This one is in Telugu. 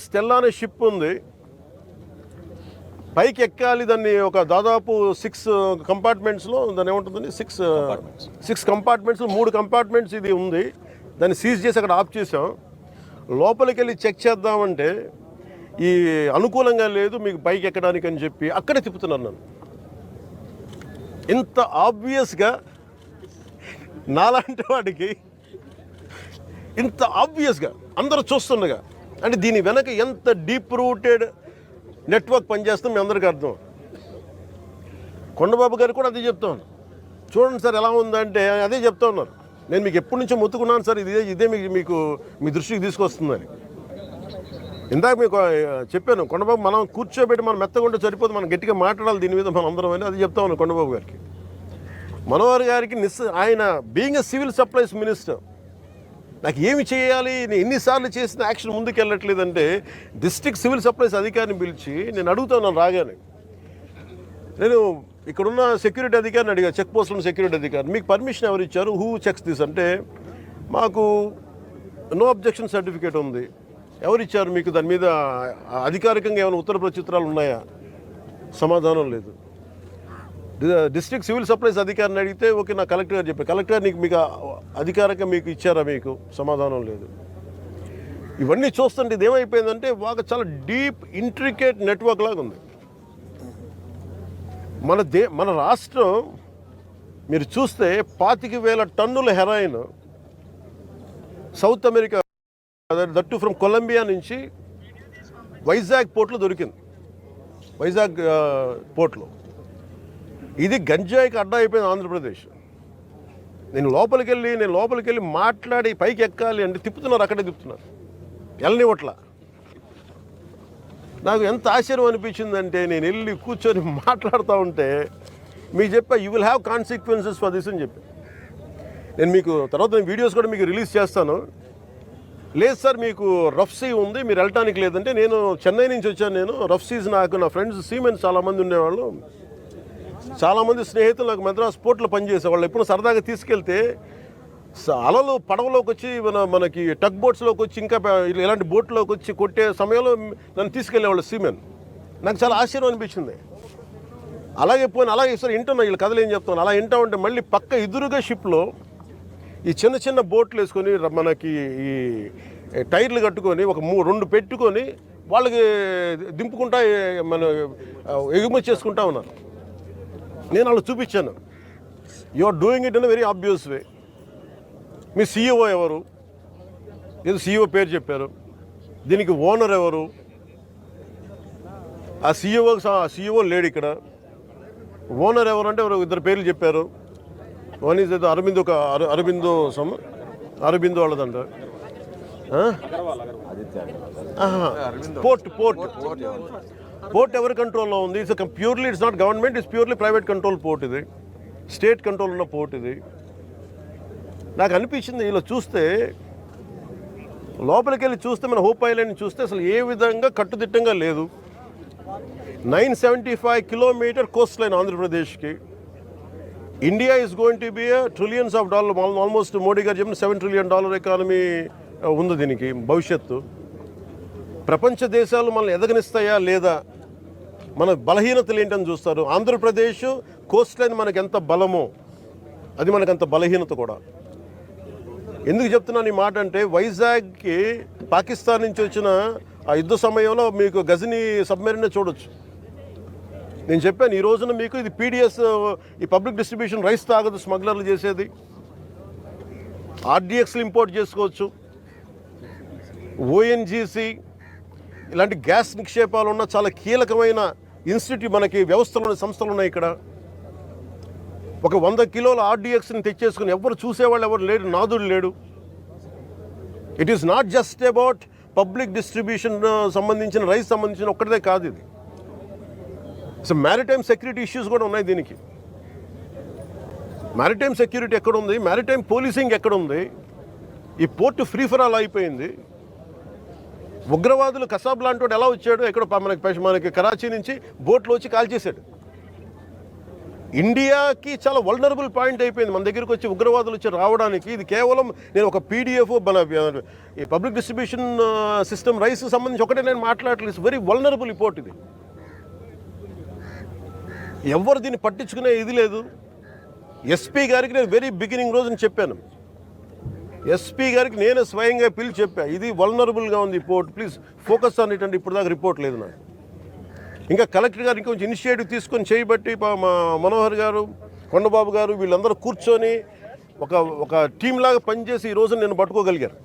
స్టెల్లా అనే షిప్ ఉంది. పైకి ఎక్కాలి దాన్ని ఒక దాదాపు సిక్స్ కంపార్ట్మెంట్స్లో దాన్ని ఏముంటుందని సిక్స్ సిక్స్ కంపార్ట్మెంట్స్ మూడు కంపార్ట్మెంట్స్ ఇది ఉంది. దాన్ని సీజ్ చేసి అక్కడ ఆఫ్ చేసాం లోపలికి వెళ్ళి చెక్ చేద్దామంటే ఈ అనుకూలంగా లేదు మీకు పైకి ఎక్కడానికి అని చెప్పి అక్కడే తిప్పుతున్నాను నన్ను. ఇంత ఆబ్వియస్గా నాలాంటి వాడికి ఇంత ఆబ్వియస్గా అందరూ చూస్తుండగా అంటే దీని వెనక ఎంత డీప్ రూటెడ్ నెట్వర్క్ పనిచేస్తుంది మీ అందరికీ అర్థం. కొండబాబు గారు కూడా అదే చెప్తాను. చూడండి సార్ ఎలా ఉందంటే అదే చెప్తా ఉన్నారు. నేను మీకు ఎప్పటి నుంచో మొత్తుకున్నాను సార్ ఇదే ఇదే మీకు మీకు మీ దృష్టికి తీసుకొస్తుందని. ఇందాక మీకు చెప్పాను కొండబాబు మనం కూర్చోబెట్టి మనం మెత్తగా ఉంటే సరిపోదు మనం గట్టిగా మాట్లాడాలి దీని మీద మనం అందరం అని అది చెప్తా ఉన్నాను కొండబాబు గారికి. మనోహర్ గారికి నిస్ ఆయన being a civil supplies minister నాకు ఏమి చేయాలి? నేను ఎన్నిసార్లు చేసిన యాక్షన్ ముందుకు వెళ్ళట్లేదంటే డిస్ట్రిక్ట్ సివిల్ సప్లైస్ అధికారిని పిలిచి నేను అడుగుతాను రాగానే. నేను ఇక్కడున్న సెక్యూరిటీ అధికారిని అడిగా చెక్ పోస్ట్లో సెక్యూరిటీ అధికారి మీకు పర్మిషన్ ఎవరు ఇచ్చారు? Who checks this? అంటే మాకు నో అబ్జెక్షన్ సర్టిఫికేట్ ఉంది. ఎవరు ఇచ్చారు? మీకు దాని మీద అధికారికంగా ఏమైనా ఉత్తర ప్రత్యుత్తరాలు ఉన్నాయా? సమాధానం లేదు. డిస్ట్రిక్ట్ సివిల్ సప్లైస్ అధికారిని అడిగితే ఓకే నా కలెక్టర్ గారు చెప్పారు. కలెక్టర్ గారు నీకు మీకు ఆ- అధికారికంగా మీకు ఇచ్చారా మీకు? సమాధానం లేదు. ఇవన్నీ చూస్తుంటే ఇది ఏమైపోయిందంటే బాగా చాలా డీప్ ఇంట్రికేట్ నెట్వర్క్ లాగా ఉంది. మన దే మన రాష్ట్రం మీరు చూస్తే పాతిక వేల టన్నుల heroin South America that from Colombia నుంచి వైజాగ్ పోర్ట్లో దొరికింది. వైజాగ్ పోర్ట్లో. ఇది గంజాయికి అడ్డా అయిపోయింది ఆంధ్రప్రదేశ్. నేను లోపలికి వెళ్ళి నేను లోపలికి వెళ్ళి మాట్లాడి పైకి ఎక్కాలి అంటే తిప్పుతున్నారు అక్కడే తిప్పుతున్నారు. వెళ్ళనివ్వట్లా. నాకు ఎంత ఆశ్చర్యం అనిపించిందంటే నేను వెళ్ళి కూర్చొని మాట్లాడుతూ ఉంటే మీకు చెప్పా you will have consequences for this అని చెప్పి. నేను మీకు తర్వాత నేను వీడియోస్ కూడా మీకు రిలీజ్ చేస్తాను. లేదు సార్ మీకు రఫ్ సీ ఉంది మీరు వెళ్ళటానికి లేదంటే నేను చెన్నై నుంచి వచ్చాను నేను. రఫ్ సీస్ నాకు నా ఫ్రెండ్స్ సీమెన్స్ చాలామంది ఉండేవాళ్ళు. చాలామంది స్నేహితులు నాకు మెద్రాస్ పోర్ట్లో పనిచేసే వాళ్ళు ఎప్పుడు సరదాగా తీసుకెళ్తే అలలు పడవలోకి వచ్చి మన మనకి టగ్ బోట్స్లోకి వచ్చి ఇంకా ఇలాంటి బోట్లోకి వచ్చి కొట్టే సమయంలో నన్ను తీసుకెళ్ళేవాళ్ళు సీమెన్. నాకు చాలా ఆశ్చర్యం అనిపించింది. అలాగే పోయిన అలాగే సరే వింటున్నా వీళ్ళు కథలు ఏం చెప్తాను అలా వింటా ఉంటే మళ్ళీ పక్క ఎదురుగా షిప్లో ఈ చిన్న చిన్న బోట్లు వేసుకొని మనకి ఈ టైర్లు కట్టుకొని ఒక మూ రెండు పెట్టుకొని వాళ్ళకి దింపుకుంటా మన ఎగుమతి చేసుకుంటా ఉన్నాను నేను వాళ్ళు చూపించాను. You are doing it in very obvious way me CEO ఎవరు? ఏదో సీఈఓ పేరు చెప్పారు. దీనికి ఓనర్ ఎవరు? ఆ సీఈఓ సీఈఓ లేడు ఇక్కడ. ఓనర్ ఎవరు అంటే ఇద్దరు పేర్లు చెప్పారు. వన్ ఈజ్ ఏదో అరవింద్ ఒక అర- అరవిందో సమ్ అరవిందో వాళ్ళదంట. పోర్ట్ పోర్ట్ పోర్ట్ ఎవరి కంట్రోల్లో ఉంది? It's purely it's not government it's purely private control port ఇది. స్టేట్ కంట్రోల్ ఉన్న పోర్ట్ ఇది. నాకు అనిపించింది ఇలా చూస్తే లోపలికి వెళ్ళి చూస్తే మన హోప్ ఐలాండ్ చూస్తే అసలు ఏ విధంగా కట్టుదిట్టంగా లేదు. Nine seventy five kilometre coast line ఆంధ్రప్రదేశ్కి. India is going to be trillions of dollar almost Modi గారు చెప్పిన సెవెన్ ట్రిలియన్ డాలర్ ఎకానమీ ఉంది దీనికి భవిష్యత్తు. ప్రపంచ దేశాలు మనల్ని ఎదగనిస్తాయా లేదా? మన బలహీనతలు ఏంటని చూస్తారు. ఆంధ్రప్రదేశ్ కోస్ట్ లైన్ ఎంత బలమో అది మనకు అంత బలహీనత కూడా. ఎందుకు చెప్తున్నాను ఈ మాట అంటే వైజాగ్కి పాకిస్తాన్ నుంచి వచ్చిన ఆ యుద్ధ సమయంలో మీకు గజని సబ్మెరీనే చూడొచ్చు. నేను చెప్పాను ఈ రోజున మీకు ఇది పీడిఎస్ ఈ పబ్లిక్ డిస్ట్రిబ్యూషన్ రైస్ తాగదు స్మగ్లర్లు చేసేది. ఆర్డిఎక్స్లు ఇంపోర్ట్ చేసుకోవచ్చు. ఓఎన్జీసీ ఇలాంటి గ్యాస్ నిక్షేపాలు ఉన్న చాలా కీలకమైన ఇన్స్టిట్యూట్ మనకి వ్యవస్థలు సంస్థలు ఉన్నాయి ఇక్కడ. ఒక వంద కిలోల ఆర్డిఎక్స్ని తెచ్చేసుకుని ఎవరు చూసేవాళ్ళు ఎవరు లేడు నాదుడు లేడు. It is not just about public distribution సంబంధించిన రైస్ సంబంధించిన ఒక్కటిదే కాదు ఇది. సో మ్యారిటైమ్ సెక్యూరిటీ ఇష్యూస్ కూడా ఉన్నాయి దీనికి. మ్యారిటైమ్ సెక్యూరిటీ ఎక్కడ ఉంది మ్యారిటైమ్ పోలీసింగ్ ఎక్కడ ఉంది ఈ పోర్టు ఫ్రీ ఫర్ ఆల్ అయిపోయింది. ఉగ్రవాదులు కసాబ్ లాంటి వాడు ఎలా వచ్చాడు? ఎక్కడ మనకి మనకి కరాచీ నుంచి బోట్లో వచ్చి కాల్చేశాడు ఇండియాకి చాలా వల్నరబుల్ పాయింట్ అయిపోయింది. మన దగ్గరికి వచ్చి ఉగ్రవాదులు వచ్చి రావడానికి ఇది కేవలం నేను ఒక పీడిఎఫ్ మన ఈ పబ్లిక్ డిస్ట్రిబ్యూషన్ సిస్టమ్ రైస్ సంబంధించి ఒకటే నేను మాట్లాడలేదు వెరీ వల్నరబుల్ రిపోర్ట్ ఇది. ఎవరు దీన్ని పట్టించుకునే ఇది లేదు. ఎస్పీ గారికి నేను వెరీ బిగినింగ్ రోజున చెప్పాను. ఎస్పీ గారికి నేను స్వయంగా పిలిచి చెప్పా. ఇది వల్నరబుల్గా ఉంది report please focus on it అంటే ఇప్పుడు దాకా రిపోర్ట్ లేదు నాకు. ఇంకా కలెక్టర్ గారు ఇంకొంచెం ఇనిషియేటివ్ తీసుకొని చేయబట్టి పా- మా మనోహర్ గారు కొండబాబు గారు వీళ్ళందరూ కూర్చొని ఒక ఒక టీం లాగా పనిచేసి ఈ రోజు నేను పట్టుకోగలిగారు